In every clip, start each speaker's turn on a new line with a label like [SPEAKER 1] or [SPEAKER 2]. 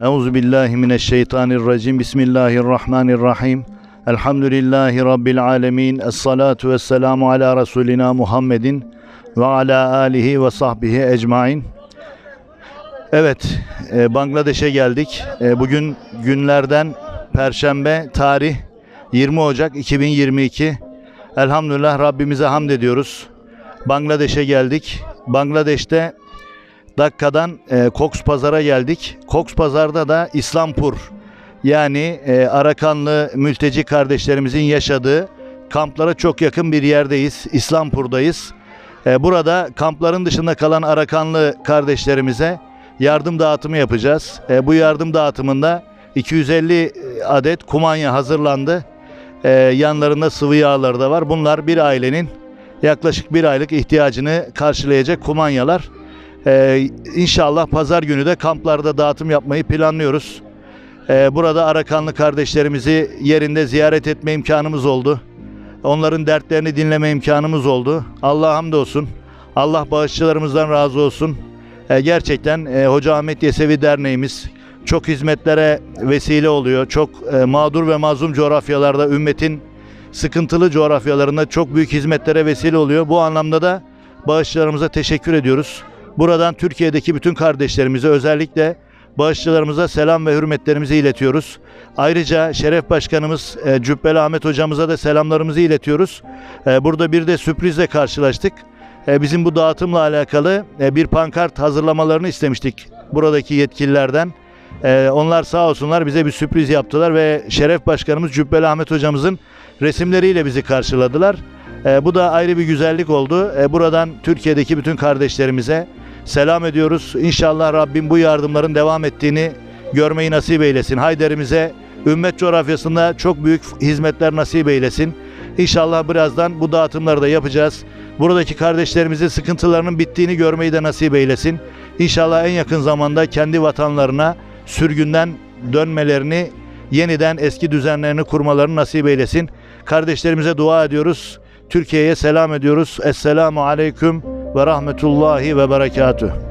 [SPEAKER 1] Euzu billahi mineşşeytanirracim. Bismillahirrahmanirrahim. Elhamdülillahi rabbil alamin. Essalatu vesselamu ala resulina Muhammedin ve ala alihi ve sahbihi ecmaîn. Evet, e, Bangladeş'e geldik. E, bugün günlerden Perşembe, tarih 20 Ocak 2022. Elhamdülillah Rabbimize hamd ediyoruz. Bangladeş'e geldik. Bangladeş'te Dakka'dan e, Cox Pazar'a geldik. Cox Pazar'da da İslampur yani e, Arakanlı mülteci kardeşlerimizin yaşadığı kamplara çok yakın bir yerdeyiz. İslampur'dayız. E, burada kampların dışında kalan Arakanlı kardeşlerimize yardım dağıtımı yapacağız. E, bu yardım dağıtımında 250 adet kumanya hazırlandı. E, yanlarında sıvı yağları da var. Bunlar bir ailenin yaklaşık bir aylık ihtiyacını karşılayacak kumanyalar. Ee, inşallah pazar günü de kamplarda dağıtım yapmayı planlıyoruz. Ee, burada Arakanlı kardeşlerimizi yerinde ziyaret etme imkanımız oldu. Onların dertlerini dinleme imkanımız oldu. Allah'a hamdolsun. Allah bağışçılarımızdan razı olsun. Ee, gerçekten e, Hoca Ahmet Yesevi Derneğimiz çok hizmetlere vesile oluyor. Çok e, mağdur ve mazlum coğrafyalarda ümmetin sıkıntılı coğrafyalarında çok büyük hizmetlere vesile oluyor. Bu anlamda da bağışçılarımıza teşekkür ediyoruz. Buradan Türkiye'deki bütün kardeşlerimize özellikle bağışçılarımıza selam ve hürmetlerimizi iletiyoruz. Ayrıca Şeref Başkanımız e, Cübbeli Ahmet Hocamıza da selamlarımızı iletiyoruz. E, burada bir de sürprizle karşılaştık. E, bizim bu dağıtımla alakalı e, bir pankart hazırlamalarını istemiştik buradaki yetkililerden. Onlar sağ olsunlar bize bir sürpriz yaptılar ve Şeref Başkanımız Cübbeli Ahmet Hocamızın resimleriyle bizi karşıladılar. Bu da ayrı bir güzellik oldu. Buradan Türkiye'deki bütün kardeşlerimize selam ediyoruz. İnşallah Rabbim bu yardımların devam ettiğini görmeyi nasip eylesin. Hayderimize ümmet coğrafyasında çok büyük hizmetler nasip eylesin. İnşallah birazdan bu dağıtımları da yapacağız. Buradaki kardeşlerimizin sıkıntılarının bittiğini görmeyi de nasip eylesin. İnşallah en yakın zamanda kendi vatanlarına sürgünden dönmelerini, yeniden eski düzenlerini kurmalarını nasip eylesin. Kardeşlerimize dua ediyoruz. Türkiye'ye selam ediyoruz. Esselamu aleyküm ve rahmetullahi ve berekatüh.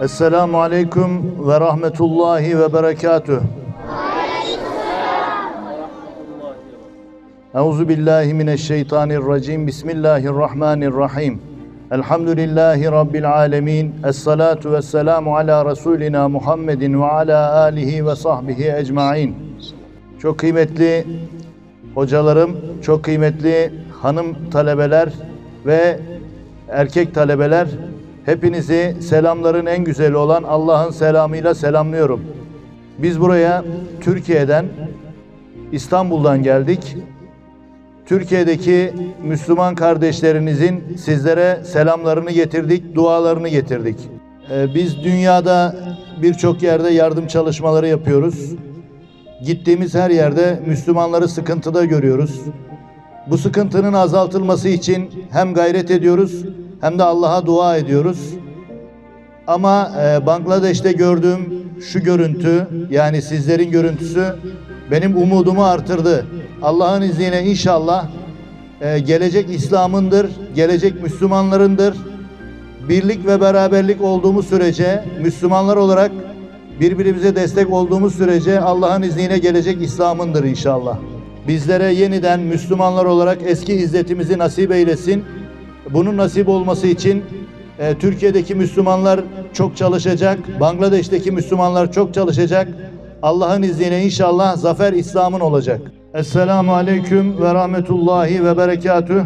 [SPEAKER 1] Esselamu aleyküm ve rahmetullahi ve berekatüh. Euzu billahi mineşşeytanirracim. Bismillahirrahmanirrahim. Elhamdülillahi rabbil alamin. Essalatu vesselamu ala resulina Muhammedin ve ala alihi ve sahbihi ecmaîn. Çok kıymetli hocalarım, çok kıymetli hanım talebeler ve erkek talebeler hepinizi selamların en güzeli olan Allah'ın selamıyla selamlıyorum. Biz buraya Türkiye'den İstanbul'dan geldik. Türkiye'deki Müslüman kardeşlerinizin sizlere selamlarını getirdik, dualarını getirdik. Ee, Biz dünyada birçok yerde yardım çalışmaları yapıyoruz. Gittiğimiz her yerde Müslümanları sıkıntıda görüyoruz. Bu sıkıntının azaltılması için hem gayret ediyoruz hem de Allah'a dua ediyoruz. Ama e, Bangladeş'te gördüğüm şu görüntü yani sizlerin görüntüsü benim umudumu artırdı. Allah'ın izniyle inşallah e, gelecek İslam'ındır, gelecek Müslümanlarındır. birlik ve beraberlik olduğumuz sürece, Müslümanlar olarak birbirimize destek olduğumuz sürece Allah'ın izniyle gelecek İslam'ındır inşallah. Bizlere yeniden Müslümanlar olarak eski izzetimizi nasip eylesin. Bunun nasip olması için e, Türkiye'deki Müslümanlar çok çalışacak, Bangladeş'teki Müslümanlar çok çalışacak. Allah'ın izniyle inşallah zafer İslam'ın olacak. Esselamu Aleyküm ve Rahmetullahi ve Berekatüh.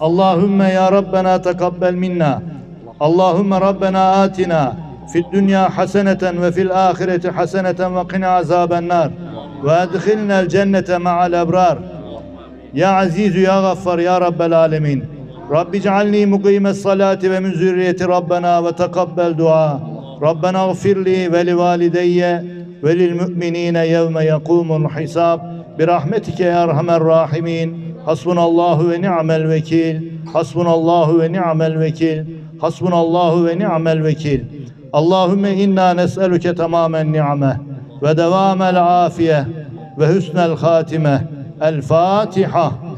[SPEAKER 1] Allahümme ya Rabbena tekabbel minna. Allahümme Rabbena atina fid dünya haseneten ve fil ahireti haseneten ve qina azaben nar. Ve edkhilnel cennete ma'al ebrar. Ya Aziz ya Gaffar ya Rabbel alemin. Rabbi cealni mukimes salati ve min zürriyeti Rabbena ve tekabbel dua. Rabbena gfirli ve li valideyye ve lil müminine yevme yekumul hisab. Birahmetike ya erhamer rahimin. Hasbunallahu ve ni'mel vekil. Hasbunallahu ve ni'mel vekil. Hasbunallahu ve ni'mel vekil. Allahümme inna nes'eluke tamamen ni'me ve devamel afiye ve husnel hatime. El Fatiha.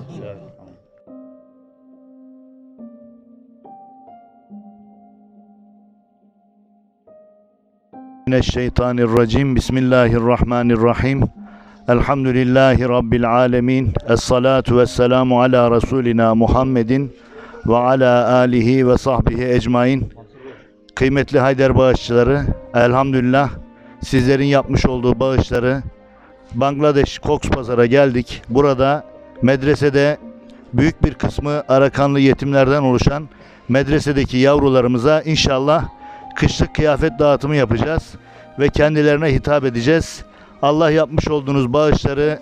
[SPEAKER 1] Mineşşeytanirracim. Bismillahirrahmanirrahim. Elhamdülillahi Rabbil alemin. Esselatu vesselamu ala Resulina Muhammedin ve ala alihi ve sahbihi ecmain. Kıymetli Haydar bağışçıları, elhamdülillah sizlerin yapmış olduğu bağışları Bangladeş Cox Pazar'a geldik. Burada medresede büyük bir kısmı Arakanlı yetimlerden oluşan medresedeki yavrularımıza inşallah kışlık kıyafet dağıtımı yapacağız ve kendilerine hitap edeceğiz. Allah yapmış olduğunuz bağışları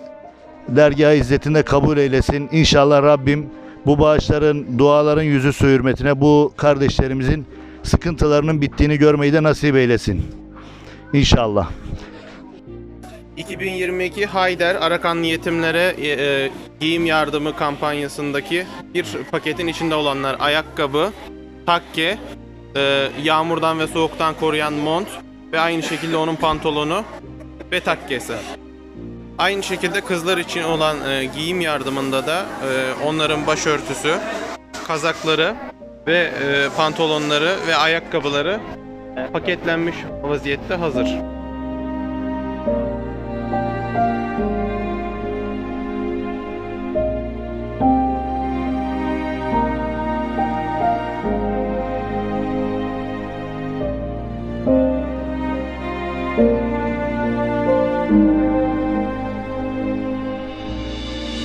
[SPEAKER 1] dergah izzetinde kabul eylesin. İnşallah Rabbim bu bağışların, duaların yüzü su hürmetine bu kardeşlerimizin sıkıntılarının bittiğini görmeyi de nasip eylesin. İnşallah.
[SPEAKER 2] 2022 Hayder Arakanlı yetimlere e, e, giyim yardımı kampanyasındaki bir paketin içinde olanlar ayakkabı, takke, e, yağmurdan ve soğuktan koruyan mont ve aynı şekilde onun pantolonu ve takkesi. Aynı şekilde kızlar için olan e, giyim yardımında da e, onların başörtüsü, kazakları ve e, pantolonları ve ayakkabıları paketlenmiş vaziyette hazır.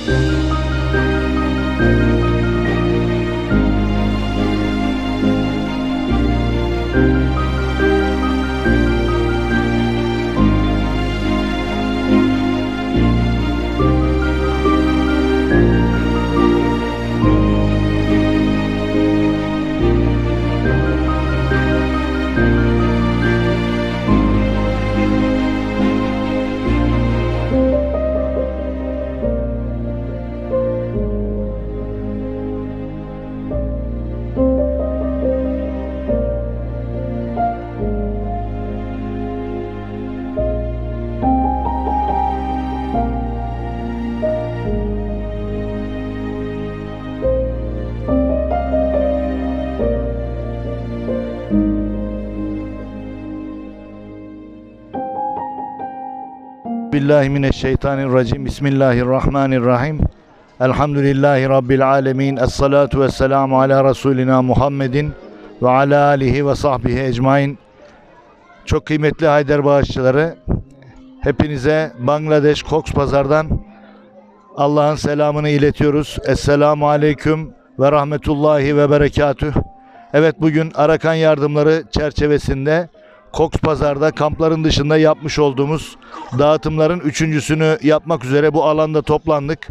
[SPEAKER 2] Thank you. Billahi mineşşeytanirracim. Bismillahirrahmanirrahim. Elhamdülillahi Rabbil alemin. Esselatu vesselamu ala Resulina Muhammedin ve ala alihi ve sahbihi ecmain. Çok kıymetli Haydar bağışçıları, hepinize Bangladeş Cox Pazar'dan Allah'ın selamını iletiyoruz. Esselamu aleyküm ve rahmetullahi ve berekatüh. Evet bugün Arakan yardımları çerçevesinde Cox Pazar'da kampların dışında yapmış olduğumuz dağıtımların üçüncüsünü yapmak üzere bu alanda toplandık.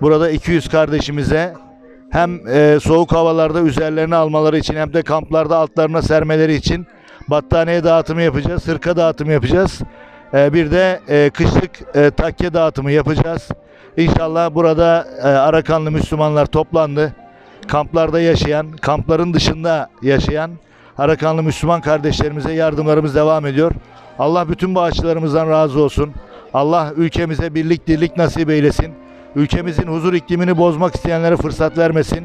[SPEAKER 2] Burada 200 kardeşimize hem e, soğuk havalarda üzerlerine almaları için hem de kamplarda altlarına sermeleri için battaniye dağıtımı yapacağız, hırka dağıtımı yapacağız. E, bir de e, kışlık e, takke dağıtımı yapacağız. İnşallah burada e, Arakanlı Müslümanlar toplandı. Kamplarda yaşayan, kampların dışında yaşayan Arakanlı Müslüman kardeşlerimize yardımlarımız devam ediyor. Allah bütün bağışçılarımızdan razı olsun. Allah ülkemize birlik dirlik nasip eylesin. Ülkemizin huzur iklimini bozmak isteyenlere fırsat vermesin.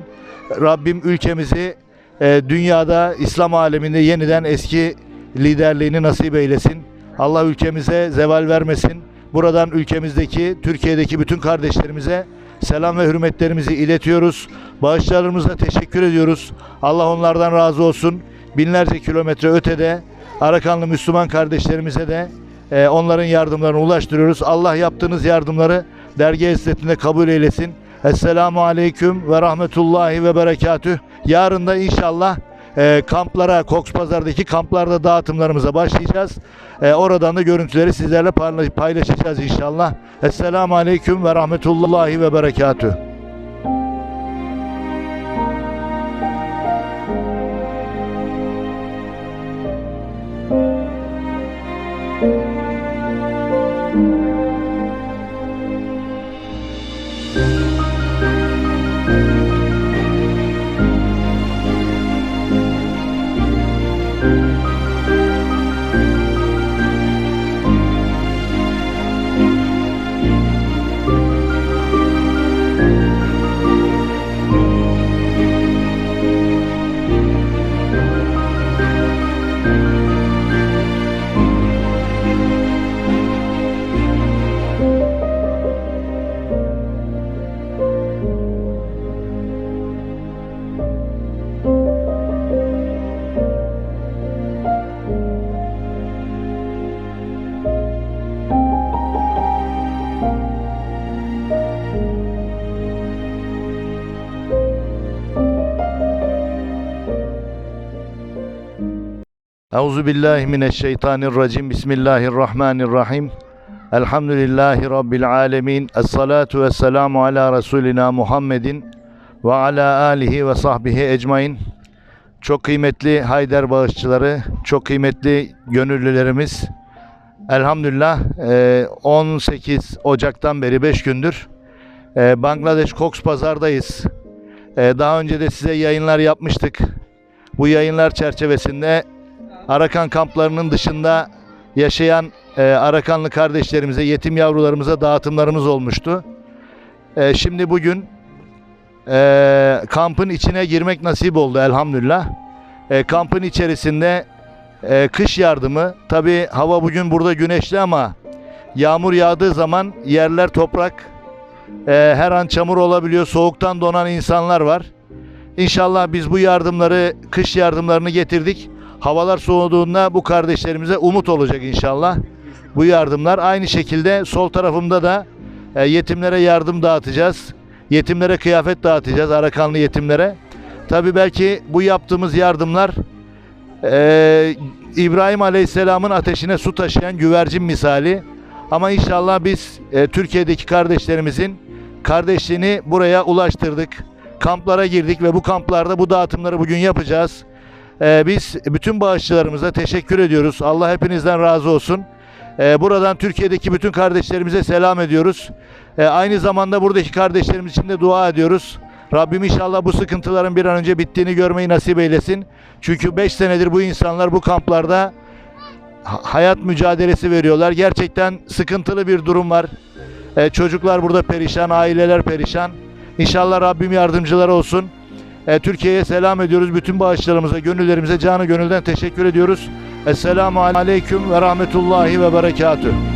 [SPEAKER 2] Rabbim ülkemizi
[SPEAKER 1] e, dünyada, İslam aleminde yeniden eski liderliğini nasip eylesin. Allah ülkemize zeval vermesin. Buradan ülkemizdeki, Türkiye'deki bütün kardeşlerimize selam ve hürmetlerimizi iletiyoruz. Bağışlarımıza teşekkür ediyoruz. Allah onlardan razı olsun. Binlerce kilometre ötede Arakanlı Müslüman kardeşlerimize de e, onların yardımlarını ulaştırıyoruz. Allah yaptığınız yardımları dergi hizmetinde kabul eylesin. Esselamu Aleyküm ve Rahmetullahi ve Berekatüh. Yarın da inşallah e, kamplara, Koks Pazar'daki kamplarda dağıtımlarımıza başlayacağız. E, oradan da görüntüleri sizlerle paylaş- paylaşacağız inşallah. Esselamu Aleyküm ve Rahmetullahi ve Berekatüh. Euzu billahi mineşşeytanirracim. Bismillahirrahmanirrahim. Elhamdülillahi rabbil alamin. Essalatu vesselamu ala resulina Muhammedin ve ala alihi ve sahbihi ecmaîn. Çok kıymetli Hayder bağışçıları, çok kıymetli gönüllülerimiz. Elhamdülillah eee, 18 Ocak'tan beri 5 gündür eee, Bangladeş Cox Pazar'dayız. Eee, Daha önce de size yayınlar yapmıştık. Bu yayınlar çerçevesinde Arakan kamplarının dışında yaşayan e, Arakanlı kardeşlerimize, yetim yavrularımıza dağıtımlarımız olmuştu. E, şimdi bugün e, kampın içine girmek nasip oldu elhamdülillah. E, kampın içerisinde e, kış yardımı, tabi hava bugün burada güneşli ama yağmur yağdığı zaman yerler toprak, e, her an çamur olabiliyor, soğuktan donan insanlar var. İnşallah biz bu yardımları, kış yardımlarını getirdik. Havalar soğuduğunda bu kardeşlerimize umut olacak inşallah. Bu yardımlar aynı şekilde sol tarafımda da e, yetimlere yardım dağıtacağız. Yetimlere kıyafet dağıtacağız Arakanlı yetimlere. Tabi belki bu yaptığımız yardımlar e, İbrahim Aleyhisselam'ın ateşine su taşıyan güvercin misali. Ama inşallah biz e, Türkiye'deki kardeşlerimizin kardeşliğini buraya ulaştırdık. Kamplara girdik ve bu kamplarda bu dağıtımları bugün yapacağız. Ee, biz bütün bağışçılarımıza teşekkür ediyoruz. Allah hepinizden razı olsun. Ee, buradan Türkiye'deki bütün kardeşlerimize selam ediyoruz. Ee, aynı zamanda buradaki kardeşlerimiz için de dua ediyoruz. Rabbim inşallah bu sıkıntıların bir an önce bittiğini görmeyi nasip eylesin. Çünkü 5 senedir bu insanlar bu kamplarda ha- hayat mücadelesi veriyorlar. Gerçekten sıkıntılı bir durum var. Çocuklar burada perişan, aileler perişan. İnşallah Rabbim yardımcıları olsun. E, Türkiye'ye selam ediyoruz. Bütün bağışlarımıza, gönüllerimize canı gönülden teşekkür ediyoruz. Esselamu Aleyküm ve Rahmetullahi ve Berekatüh.